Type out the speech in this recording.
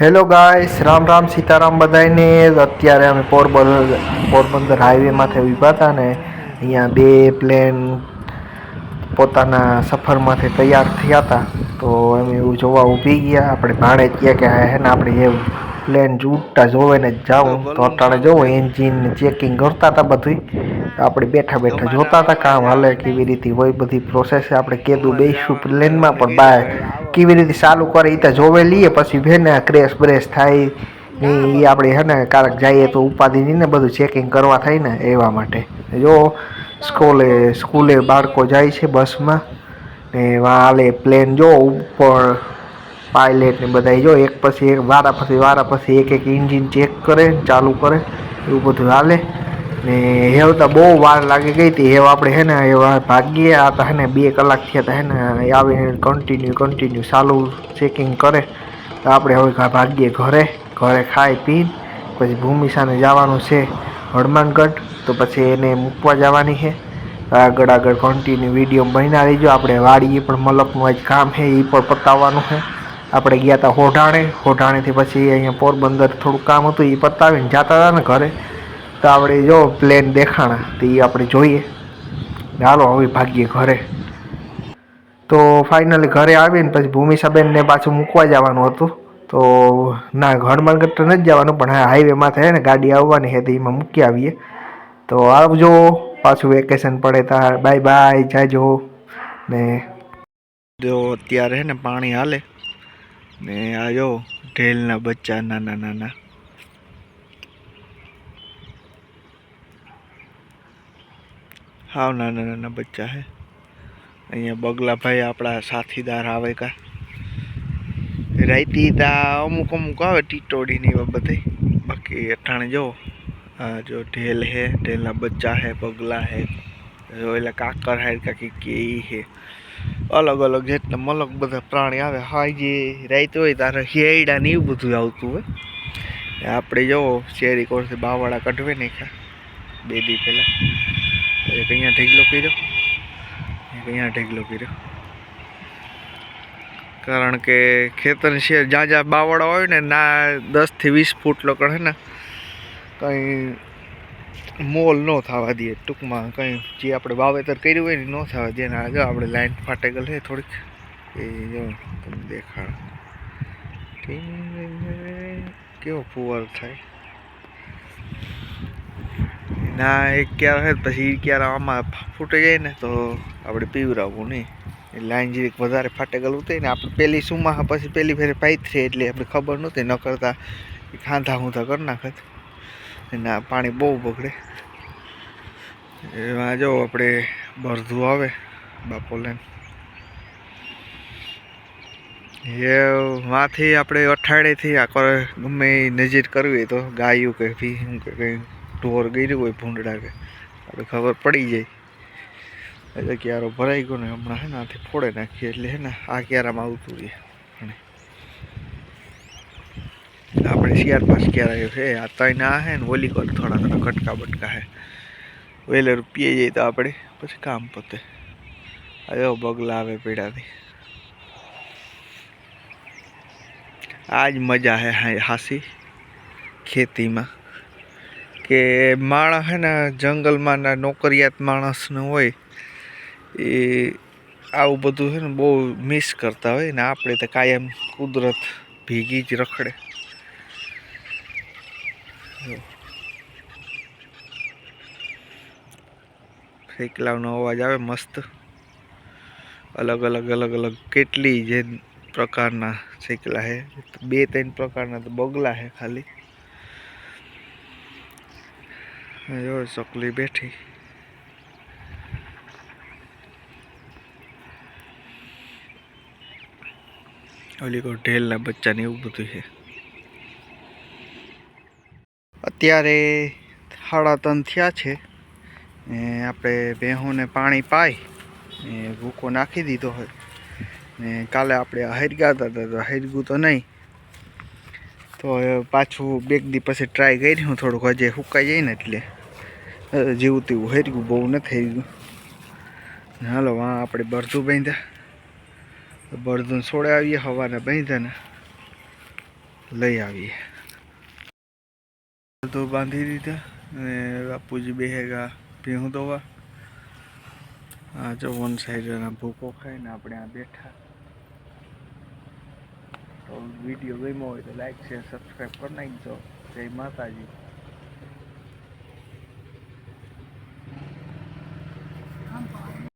Hello guys Ram Ram Sitaram બધાને અત્યારે અમે પોરબંદર પોરબંદર હાઈવેમાંથી ઊભા હતા ને અહીંયા બે પ્લેન પોતાના સફરમાંથી તૈયાર થયા હતા. તો અમે એવું જોવા ઊભી ગયા. આપણે ભાણે ગયા કે હે ને આપણે એ પ્લેન જૂટતા જોવે ને જાઉં. તો અટાણે જોવો એન્જિન ચેકિંગ કરતા હતા બધું આપણે બેઠા બેઠા જોતા હતા કામ હાલે કેવી રીતે હોય બધી પ્રોસેસ આપણે કીધું બેસું પ્લેનમાં પણ બાય કેવી રીતે ચાલુ કરે એ તો જોવે લઈએ, પછી ભેને ક્રેશ બ્રેશ થાય ને એ આપણે હે ને કારક જઈએ તો ઉપાધિ ને બધું ચેકિંગ કરવા થાય ને એવા માટે. જો સ્કૂલે સ્કૂલે બાળકો જાય છે બસમાં ને વાલે પ્લેન જો ઉપર પાયલેટ ને બધા જો એક પછી એક, વારા પછી વારા પછી એક એક ઇન્જિન ચેક કરે ચાલુ કરે, એવું બધું હાલે. ને હેવ તો બહુ વાર લાગી ગઈ હતી. હેવ આપણે હે ને એવા ભાગીએ આ તો હે ને બે કલાક થયા હતા હે ને આવીને કન્ટિન્યુ કન્ટિન્યુ ચાલુ ચેકિંગ કરે. તો આપણે હવે ભાગીએ ઘરે ઘરે ખાઈ પી પછી ભૂમિસાને જવાનું છે હનુમાનગઢ તો પછી એને મૂકવા જવાની છે. આગળ આગળ કન્ટિન્યુ વીડિયો બન્યા રહીજો. આપણે વાડીએ પણ મલકનું આજ કામ છે એ પણ પતાવવાનું છે. આપણે ગયા હતા હોઢાણે, હોઢાણેથી પછી અહીંયા પોરબંદર થોડું કામ હતું એ પતાવીને જતા હતા ને ઘરે. તો આપણે જો પ્લેન દેખાણા, તો એ આપણે જોઈએ. ચાલો હવે ભાગીએ ઘરે. તો ફાઇનલી ઘરે આવીને પછી ભૂમિસાબેનને પાછું મૂકવા જવાનું હતું. તો ના હનુમાનગઢ તો નથી જવાનું, પણ હા હાઈવેમાં થાય ને, ગાડી આવવાની છે, તો એમાં મૂકી આવીએ. તો આવજો, પાછું વેકેશન પડે તાર. બાય બાય જાજો. ને જો અત્યારે ને પાણી હાલે. ને આ જો ઢેલના બચ્ચા, નાના નાના. હાવ નાના નાના બચ્ચા હે અહીંયા બગલાભાઈ આપણા સાથીદાર આવે કા રાઈતી તા અમુક અમુક આવે ટીટોડી ની એવા બધે બાકી અઠાણે જો આ જો ઢેલ હે ઢેલના બચ્ચા હે બગલા હે જો એલા કાકર હે કાકી કે ઈ હે અલગ અલગ જેટલા મલક બધા પ્રાણી આવે હાઈ જે રાઈત હોય તારે હેડા ને એવું બધું આવતું હોય ને આપણે જો શેરી કોરથી બાવાડા કઢવે ને ખા બે દી પહેલાં એક અહીંયા ઢીગલો કર્યો. એક અહીંયા ઢીગલો કર્યો. કારણ કે ખેતર છે જ્યાં જ્યાં બાવળા હોય ને, ના દસથી વીસ ફૂટ લોકો હે ને, કંઈ મોલ ન થવા દે. ટૂંકમાં કંઈ જે આપણે વાવેતર કર્યું હોય ને ન થવા દે. ને આગળ આપણે લાઈન ફાટેગલ છે થોડીક. એ જો તમને દેખાડ. કેવો ફુવાર થાય. ના, એક ક્યારે હોય પછી ક્યારે આમાં ફૂટી જાય ને તો આપણે પીવરાવવું નહીં. એ લાઈન જીરીક વધારે ફાટેગલ ઉતરી ને આપણે પેલી સુમાં પછી પહેલી ફેરે પાઈથરી એટલે આપણે ખબર નહોતી, ન કરતા ખાંધા ઊંધા કરી નાખત ના પાણી બહુ બગડે. એમાં જો આપણે બરધું આવે, બાપો લઈને. એ માંથી આપણે અઠાડેથી આ કરે ગમે એ નજીર કરવી તો ગાયું કે ભી શું કે કંઈ. ઢોર ગયું હોય ભૂંડડા કે આપણે ખબર પડી જાય. એટલે ક્યારો ભરાઈ ગયો ને હમણાં હે ને આથી ફોડે નાખીએ એટલે હે ને આ ક્યારામાં આવતું રહીએ આપણે શિયાર પાસ ક્યારે છે. આ ત્રણ આ હે ને ઓલી કોલ થોડા થોડા કટકા બટકા હે. વેલર પીએ જઈએ તો આપણે પછી કામ પતે. આવ્યો બગલા આવે પીડાથી જ મજા હા હાસી ખેતીમાં. કે માણસ ને જંગલમાં ના નોકરિયાત માણસને હોય, એ આવું બધું છે ને બહુ મિસ કરતા હોય ને આપણે તો કાયમ કુદરત ભીગી જ રખડે. ફેકલાવનો અવાજ આવે મસ્ત. અલગ અલગ અલગ અલગ કેટલી જે પ્રકારના શેકલા હે. બે, ત્રણ પ્રકારના તો બગલા હે ખાલી. જો ચકલી બેઠી. ઓલી કો ઢેલના બચ્ચાને એવું બધું છે. અત્યારે સાડા ત્રણ થયા છે. ને આપણે ભેહુંને પાણી પાઈ ને ભૂકો નાખી દીધો હોય ને કાલે આપણે હરગા હતા, તો હરગું તો નહીં. તો પાછું બેક દી પછી ટ્રાય કરી હું થોડુંક હજે સુકાઈ જઈને એટલે. જેવું તેવું હર્યું બહુ ન થઈ ગયું. હાલો હા આપણે બરધું બાંધ્યા. બરધું છોડે આવીએ, હવાને બાંધ્યા ને લઈ આવીએ. બરધું બાંધી દીધા અને બાપુજી બેહેગા ભીહું દોવા. આ જો વન સાઈડ ભૂકો ખાઈને આપણે આ બેઠા. તો વીડિયો ગમ્યો હોય તો લાઈક શેર સબસ્ક્રાઈબ કરી નાખજો. જય માતાજી.